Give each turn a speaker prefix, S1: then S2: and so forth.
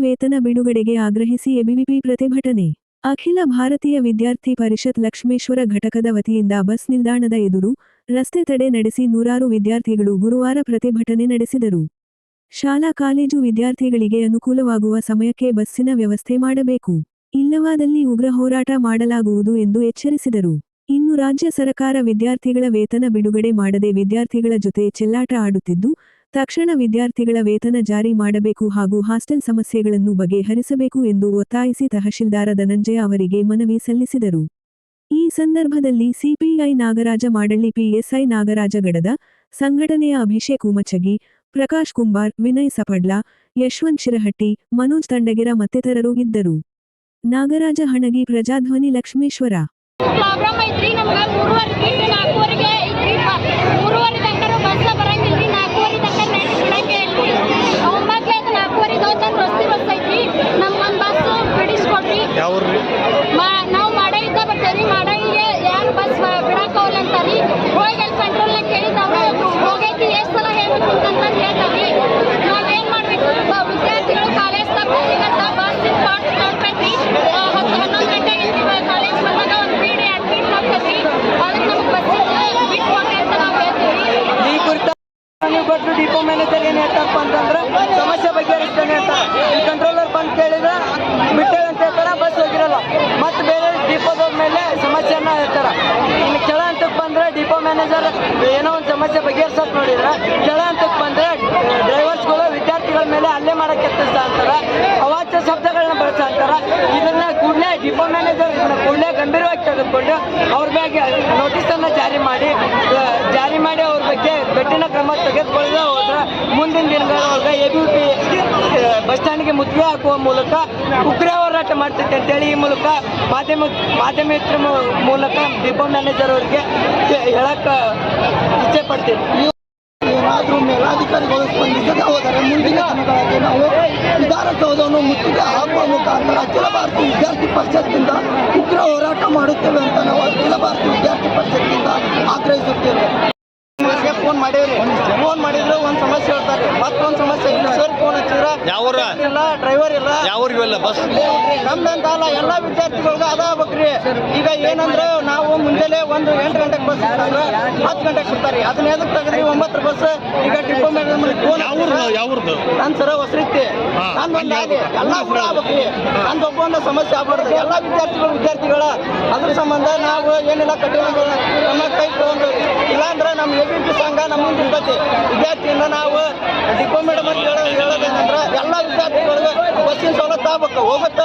S1: ವೇತನ ಬಿಡುಗಡೆಗೆ ಆಗ್ರಹಿಸಿ ಎಬಿವಿಪಿ ಪ್ರತಿಭಟನೆ. ಅಖಿಲ ಭಾರತೀಯ ವಿದ್ಯಾರ್ಥಿ ಪರಿಷತ್ ಲಕ್ಷ್ಮೇಶ್ವರ ಘಟಕದ ವತಿಯಿಂದ ಬಸ್ ನಿಲ್ದಾಣದ ಎದುರು ರಸ್ತೆ ತಡೆ ನಡೆಸಿ ನೂರಾರು ವಿದ್ಯಾರ್ಥಿಗಳು ಗುರುವಾರ ಪ್ರತಿಭಟನೆ ನಡೆಸಿದರು. ಶಾಲಾ ಕಾಲೇಜು ವಿದ್ಯಾರ್ಥಿಗಳಿಗೆ ಅನುಕೂಲವಾಗುವ ಸಮಯಕ್ಕೆ ಬಸ್ಸಿನ ವ್ಯವಸ್ಥೆ ಮಾಡಬೇಕು. ಇಲ್ಲವಾದಲ್ಲಿ ಉಗ್ರ ಹೋರಾಟ ಮಾಡಲಾಗುವುದು ಎಂದು ಎಚ್ಚರಿಸಿದರು. ಇನ್ನು ರಾಜ್ಯ ಸರಕಾರ ವಿದ್ಯಾರ್ಥಿಗಳ ವೇತನ ಬಿಡುಗಡೆ ಮಾಡದೆ ವಿದ್ಯಾರ್ಥಿಗಳ ಜೊತೆ ಚೆಲ್ಲಾಟ ಆಡುತ್ತಿದ್ದು ತಕ್ಷಣ ವಿದ್ಯಾರ್ಥಿಗಳ ವೇತನ ಜಾರಿ ಮಾಡಬೇಕು ಹಾಗೂ ಹಾಸ್ಟೆಲ್ ಸಮಸ್ಯೆಗಳನ್ನು ಬಗೆಹರಿಸಬೇಕು ಎಂದು ಒತ್ತಾಯಿಸಿ ತಹಶೀಲ್ದಾರ ಧನಂಜಯ ಅವರಿಗೆ ಮನವಿ ಸಲ್ಲಿಸಿದರು. ಈ ಸಂದರ್ಭದಲ್ಲಿ ಸಿಪಿಐ ನಾಗರಾಜ ಮಾಡಳ್ಳಿ ಪಿಎಸ್ಐ ನಾಗರಾಜ ಗಡದ ಸಂಘಟನೆಯ ಅಭಿಷೇಕ್ ಉಮಚಗಿ, ಪ್ರಕಾಶ್ ಕುಂಬಾರ್, ವಿನಯ್ ಸಪಡ್ಲ, ಯಶವಂತ್ ಶಿರಹಟ್ಟಿ, ಮನೋಜ್ ತಂಡಗಿರ ಮತ್ತಿತರರು ಇದ್ದರು. ನಾಗರಾಜ ಹಣಗಿ ಪ್ರಜಾಧ್ವನಿ ಲಕ್ಷ್ಮೇಶ್ವರ.
S2: ಡಿಪೋ ಮ್ಯಾನೇಜರ್ ಏನು ಹೇಳ್ತಾರಪ್ಪ ಅಂತಂದ್ರೆ ಸಮಸ್ಯೆ ಬಗೆಹರಿಸ್ತಾನೆ ಅಂತ. ಈ ಕಂಟ್ರೋಲರ್ ಬಂದು ಕೇಳಿದ್ರೆ ಬಿಟ್ಟೇವೆ ಅಂತ ಹೇಳ್ತಾರ, ಬಸ್ ಹೋಗಿರಲ್ಲ. ಮತ್ತೆ ಬೇರೆ ಡಿಪೋದ ಮೇಲೆ ಸಮಸ್ಯೆಯನ್ನ ಹೇಳ್ತಾರ. ಇಲ್ಲಿ ಕೆಳ ಹಂತಕ್ಕೆ ಬಂದ್ರೆ ಡಿಪೋ ಮ್ಯಾನೇಜರ್ ಏನೋ ಒಂದು ಸಮಸ್ಯೆ ಬಗೆಹರಿಸಕ್ ನೋಡಿದ್ರೆ, ಕೆಳ ಹಂತಕ್ಕೆ ಬಂದ್ರೆ ಡ್ರೈವರ್ಸ್ಗಳು ವಿದ್ಯಾರ್ಥಿಗಳ ಮೇಲೆ ಹಲ್ಲೆ ಮಾಡಕ್ಕೆ ಅಂತಾರ ಅವಾಚ್ಯ ಶಬ್ದಗಳನ್ನ ಬಳಸ್ತಾ ಅಂತಾರ ಇದನ್ನ ಕೂಡಲೇ ಡಿಪೋ ಮ್ಯಾನೇಜರ್ ತೆಗೆದುಕೊಂಡು ಅವ್ರ ಬಗ್ಗೆ ನೋಟಿಸನ್ನು ಜಾರಿ ಮಾಡಿ ಜಾರಿ ಮಾಡಿ ಅವ್ರ ಬಗ್ಗೆ ಕಠಿಣ ಕ್ರಮ ತೆಗೆದುಕೊಳ್ಳದೆ ಹೋದ್ರೆ ಮುಂದಿನ ದಿನಗಳವರೆಗೆ ಎ ಬಿ ಪಿ ಬಸ್ ಸ್ಟ್ಯಾಂಡ್ಗೆ ಮುತ್ತಿಗೆ ಹಾಕುವ ಮೂಲಕ ಉಗ್ರ ಹೋರಾಟ ಮಾಡ್ತೈತೆ ಅಂತೇಳಿ ಈ ಮೂಲಕ ಮಾಧ್ಯಮ ಮಾಧ್ಯಮಿಕರ ಮೂಲಕ ಡಿಪೋ ಮ್ಯಾನೇಜರ್ ಅವರಿಗೆ ಹೇಳಕ್ಕೆ ಇಚ್ಛೆ ಪಡ್ತೀನಿ.
S3: ಏನಾದರೂ ಮೇಲಾಧಿಕಾರಿಗಳು ಸ್ಪಂದಿಸದೆ ಹೋದರೆ ಮುಂದಿನ ದಿನಗಳಲ್ಲಿ ನಾವು ವಿಧಾನಸೌಧವನ್ನು ಮುತ್ತಿಗೆ ಹಾಕುವ ಮುಖಾಂತರ ಅಖಿಲ ಭಾರತೀಯ ವಿದ್ಯಾರ್ಥಿ ಪರಿಷತ್ನಿಂದ ಉಗ್ರ ಹೋರಾಟ ಮಾಡುತ್ತೇವೆ ಅಂತ ನಾವು ಅಖಿಲ ಭಾರತೀಯ ವಿದ್ಯಾರ್ಥಿ ಪರಿಷತ್ನಿಂದ ಆಗ್ರಹಿಸುತ್ತೇವೆ
S2: ಫೋನ್ ಮಾಡೇವ್ರಿ ಫೋನ್ ಮಾಡಿದ್ರೆ ಒಂದು ಸಮಸ್ಯೆ ಹೇಳ್ತಾರೆ ಮತ್ತೊಂದು ಸಮಸ್ಯೆ ಇಲ್ಲ ಸರ್ ಫೋನ್
S4: ಯಾವ್ರ?
S2: ಇಲ್ಲ ಡ್ರೈವರ್ ಇಲ್ಲ.
S4: ಯಾವ್ರಿಗೆ ಇಲ್ಲ ಬಸ್?
S2: ನಮ್ದಂತ ಅಲ್ಲ ಎಲ್ಲ ವಿದ್ಯಾರ್ಥಿಗಳಿಗೂ ಅದ ಆಗ್ಬೇಕ್ರಿ. ಈಗ ಏನಂದ್ರೆ ನಾವು ಮುಂಜಾನೆ ಒಂದು ಎಂಟು ಗಂಟೆಗೆ ಬಸ್ ಇರ್ತಾಗ ಹತ್ತು ಗಂಟೆಗೆ ಬಿಡ್ತಾರೆ ಅದನ್ನ ಎದಕ್ಕೆ ತೆಗೆದ್ರಿ? ಒಂಬತ್ತು ಬಸ್ ಈಗ ಮೇಡಮ್ ಫೋನ್
S4: ಯಾವ್ದು
S2: ನನ್ ಸರ ಹೊಸರಿತ್ತಿ. ನಾನು ಒಂದು ಎಲ್ಲ ಕೂಡ ಆಗ್ಬೇಕ್ರಿ. ನಂದು ಒಬ್ಬ ಒಂದು ಸಮಸ್ಯೆ ಆಗ್ಬಾರ್ದು. ಎಲ್ಲ ವಿದ್ಯಾರ್ಥಿಗಳು ವಿದ್ಯಾರ್ಥಿಗಳ. ಅದ್ರ ಸಂಬಂಧ ನಾವು ಏನೆಲ್ಲ ಕಠಿಣ ನಮ್ಮ ಕೈ ತಗೊಂಡ್ರಿ ಇಲ್ಲಾಂದ್ರೆ ನಮ್ಮ ಎ ಬಿ ಪಿ ಸಂಘ ನಮ್ಮ ಮುಂದೆ ಇರ್ತೈತಿ. ವಿದ್ಯಾರ್ಥಿಯಿಂದ ನಾವು ಡಿಪೋ ಮೇಡಮ್ ಹೇಳೋದೇನಂದ್ರೆ ಎಲ್ಲ ವಿದ್ಯಾರ್ಥಿಗಳಿಗೆ ಬಸ್ಸಿನ ಸವಲತ್ತು ಆಗ್ಬೇಕು. ಹೋಗುತ್ತೆ